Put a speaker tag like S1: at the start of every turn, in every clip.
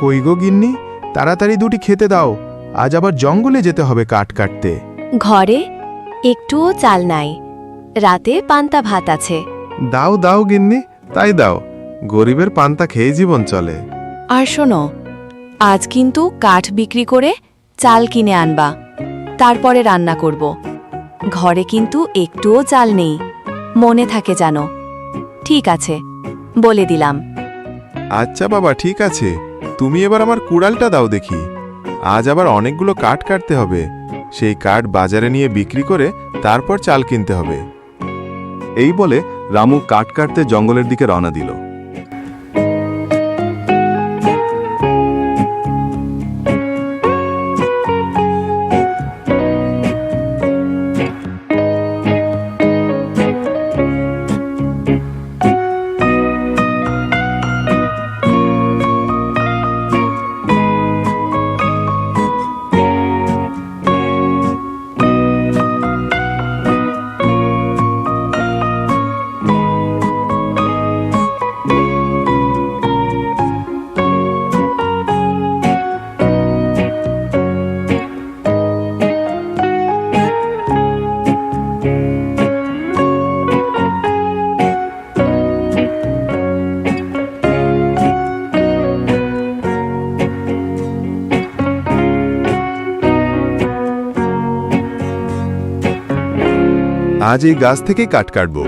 S1: কই গো গিন্নি? তাড়াতাড়ি দুটি খেতে দাও। আজ আবার জঙ্গলে যেতে হবে কাঠ কাটতে।
S2: ঘরে একটুও চাল নাই। রাতে পান্তা ভাত আছে।
S1: দাও দাও গিন্নি তাই দাও। গরিবের পান্তা খেয়ে জীবন চলে।
S2: আর শোনো আজ কিন্তু কাঠ বিক্রি করে চাল কিনে আনবা। তারপরে রান্না করব। ঘরে কিন্তু একটুও চাল নেই। মনে থাকে জানো ঠিক আছে বলে দিলাম।
S1: আচ্ছা বাবা ঠিক আছে। তুমি এবার আমার কুড়ালটা দাও দেখি। আজ আবার অনেকগুলো কাঠ কাটতে হবে। সেই কাঠ বাজারে নিয়ে বিক্রি করে তারপর চাল কিনতে হবে।
S3: এই বলে রামু কাঠ কাটতে জঙ্গলের দিকে রওনা দিল।
S1: আজ এই গাছ থেকে কাঠ কাটবো।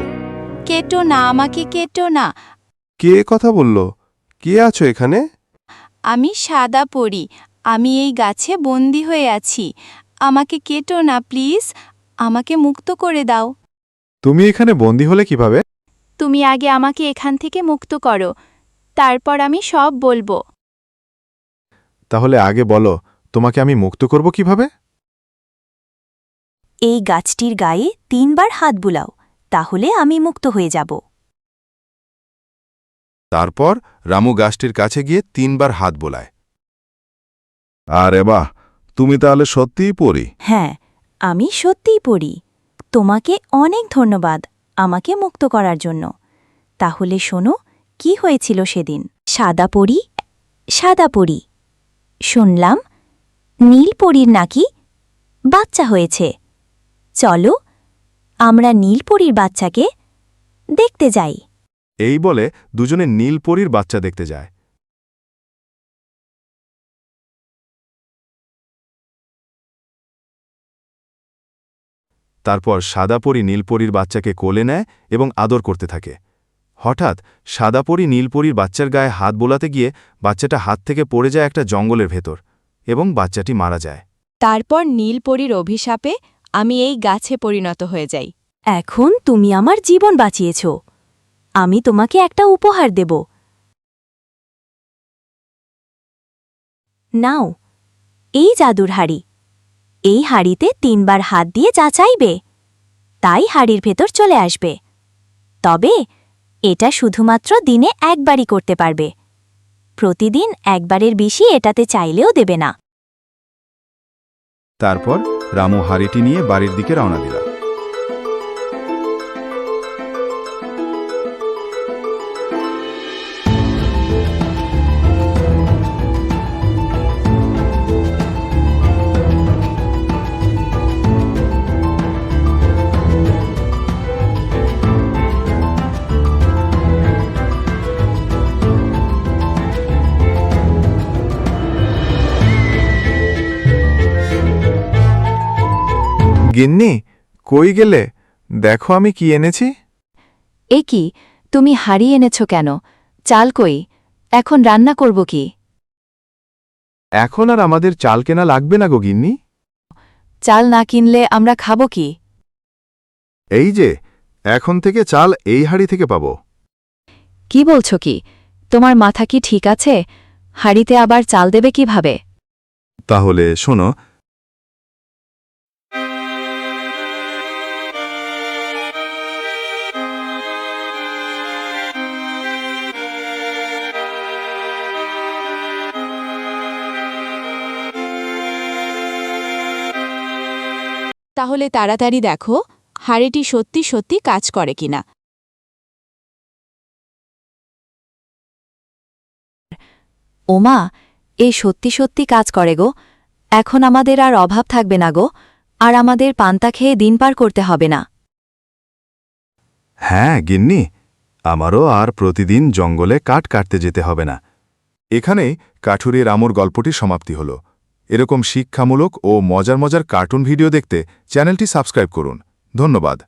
S2: কেটো না আমাকে কেটো না।
S1: কে কথা বলল? কে আছো এখানে?
S2: আমি সাদা পড়ি আমি এই গাছে বন্দি হয়ে আছি। আমাকে কেটো না প্লিজ আমাকে মুক্ত করে দাও।
S1: তুমি এখানে বন্দি হলে কীভাবে?
S2: তুমি আগে আমাকে এখান থেকে মুক্ত করো তারপর আমি সব বলব।
S1: তাহলে আগে বলো তোমাকে আমি মুক্ত করব কীভাবে?
S2: এই গাছটির গায়ে তিনবার হাত বুলাও তাহলে আমি মুক্ত হয়ে যাব।
S1: তারপর রামু গাছটির কাছে গিয়ে তিনবার হাত বোলায়।
S3: আরে বাহ তুমি তাহলে সত্যিই পড়ি
S2: হ্যাঁ আমি সত্যিই পড়ি তোমাকে অনেক ধন্যবাদ আমাকে মুক্ত করার জন্য। তাহলে শোনো কি হয়েছিল সেদিন? সাদা পরি সাদা পড়ি শুনলাম নীল পরীর নাকি বাচ্চা হয়েছে। চলো আমরা নীলপরীর বাচ্চাকে দেখতে যাই।
S1: এই বলে দুজনে নীলপরীর বাচ্চা দেখতে যায়। তারপর সাদাপরি নীলপরীর বাচ্চাকে কোলে নেয় এবং আদর করতে থাকে। হঠাৎ সাদাপরি নীলপরীর বাচ্চার গায়ে হাত বোলাতে গিয়ে বাচ্চাটা হাত থেকে পড়ে যায় একটা জঙ্গলের ভেতর এবং বাচ্চাটি মারা যায়।
S2: তারপর নীলপরীর অভিশাপে আমি এই গাছে পরিণত হয়ে যাই। এখন তুমি আমার জীবন বাঁচিয়েছ। আমি তোমাকে একটা উপহার দেব। নাও এই জাদুর হাড়ি। এই হাড়িতে তিনবার হাত দিয়ে যা চাইবে তাই হাড়ির ভেতর চলে আসবে। তবে এটা শুধুমাত্র দিনে একবারই করতে পারবে। প্রতিদিন একবারের বেশি এটাতে চাইলেও দেবে না।
S3: তারপর? রামু হাড়িটি নিয়ে বাড়ির দিকে রওনা দিল
S1: গিন্নি কই গেলে? দেখো আমি কি এনেছি।
S2: এ কি তুমি হারিয়ে এনেছ কেন? চাল কই? এখন রান্না করব কি?
S1: এখন আর আমাদের চাল কেনা লাগবে না গো গিন্নি।
S2: চাল না কিনলে আমরা খাব কি?
S1: এই যে এখন থেকে চাল এই হাড়ি থেকে পাব।
S2: কি বলছো কি? তোমার মাথা কি ঠিক আছে? হাড়িতে আবার চাল দেবে কীভাবে?
S3: তাহলে শোনো
S2: তাহলে তাড়াতাড়ি দেখো হাড়িটি সত্যি সত্যি কাজ করে কিনা। ওমা
S4: এই সত্যি সত্যি কাজ করে গো। এখন আমাদের আর অভাব থাকবে না গো আর আমাদের পান্তা খেয়ে দিন পার করতে হবে না।
S1: হ্যাঁ গিন্নি আমারও আর প্রতিদিন জঙ্গলে কাঠ কাটতে যেতে হবে না। এখানেই কাঠুরের আমর গল্পটি সমাপ্তি হল। এরকম শিক্ষামূলক ও মজার মজার কার্টুন ভিডিও দেখতে চ্যানেলটি সাবস্ক্রাইব করুন। ধন্যবাদ।